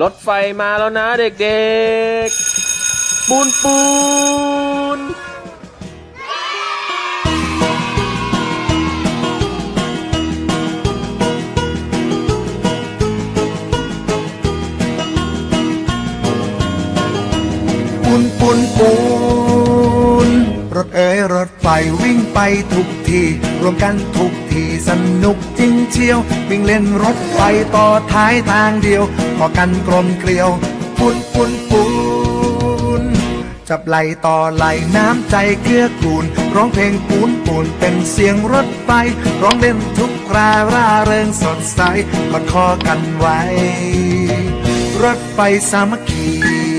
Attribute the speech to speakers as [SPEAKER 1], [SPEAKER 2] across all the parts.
[SPEAKER 1] รถไฟมาแล้วนะเด็กๆ ปูนปูน
[SPEAKER 2] ปูนปูนปูน รถเอ๋ยรถไฟวิ่งไปทุกที รวมกันทุกทีสนุกจริงเชียว วิ่งเล่นรถไฟต่อท้ายทางเดียว พอกันกลมเกลียวปูนปูนปูนจับไหลต่อไหลน้ำใจเกื้อกูล ร้องเพลงปูนปูนเป็นเสียงรถไฟ ร้องเล่นทุกคราร่าเริงสดใสกอดคอกันไว้ รถไฟสามัคคี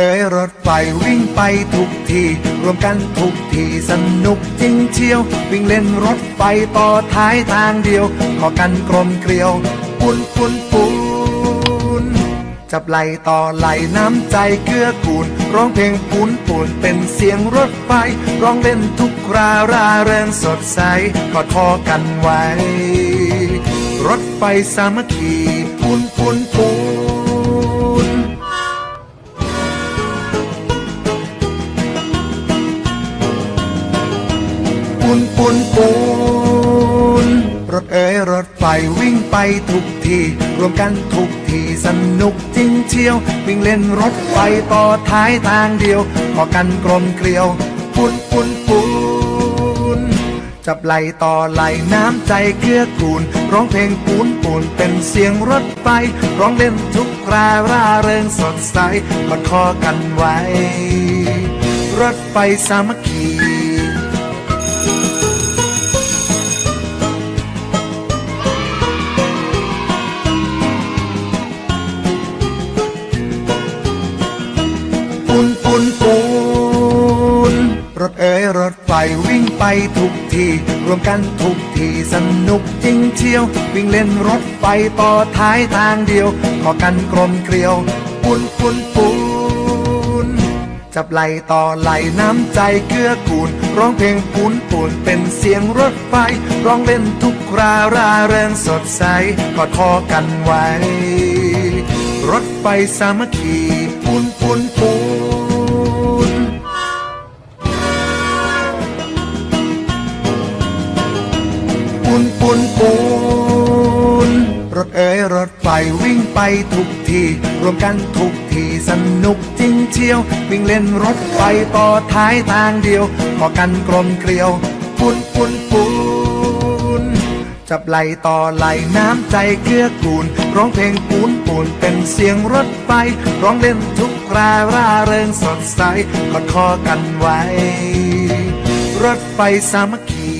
[SPEAKER 2] เอ๋ยรถไฟวิ่งไปทุกที รวมกันทุกทีสนุกจริงเชียว วิ่งเล่นรถไฟต่อท้ายทางเดียว ขอกันกลมเกลียวปูนปูนปูนจับไหลต่อไหลน้ำใจเกื้อกูล ร้องเพลงปูนปูนเป็นเสียงรถไฟ ร้องเล่นทุกคราร่าเริงสดใสกอดคอกันไว้ รถไฟสามัคคีปูนปูนปูน ปูนรถเอ๋ยรถไฟวิ่งไปทุกที รวมกันทุกทีสนุกจริงเชียว วิ่งเล่นรถไฟต่อท้ายทางเดียวพอกันกลมเกลียวปูนปูนปูนจับไหลต่อไหลน้ำใจเกื้อกูล ร้องเพลงปูนปูนเป็นเสียงรถไฟ ร้องเล่นทุกคราร่าเริงสดใสกอดคอกันไว้ รถไฟสามัคคี เอ๋ยรถไฟวิ่งไปทุกที รวมกันทุกทีสนุกจริงเชียว วิ่งเล่นรถไฟต่อท้ายทางเดียว ขอกันกลมเกลียวปูนปูนปูนจับไหลต่อไหลน้ำใจเกื้อกูล ร้องเพลงปูนปูนเป็นเสียงรถไฟ ร้องเล่นทุกคราราเริงสดใสกอดคอกันไว้ รถไฟสามัคคีปูนปูนปูน ปูนปูนปูนรถเอ๋ยรถไฟวิ่งไปทุกที รวมกันทุกทีสนุกจริงเชียว วิ่งเล่นรถไฟต่อท้ายทางเดียวพอกันกลมเกลียวปูนปูนปูนจับไหลต่อไหลน้ำใจเกื้อกูล ร้องเพลงปูนปูนเป็นเสียงรถไฟ ร้องเล่นทุกคราร่าเริงสดใสกอดคอกันไว้ รถไฟสามัคคี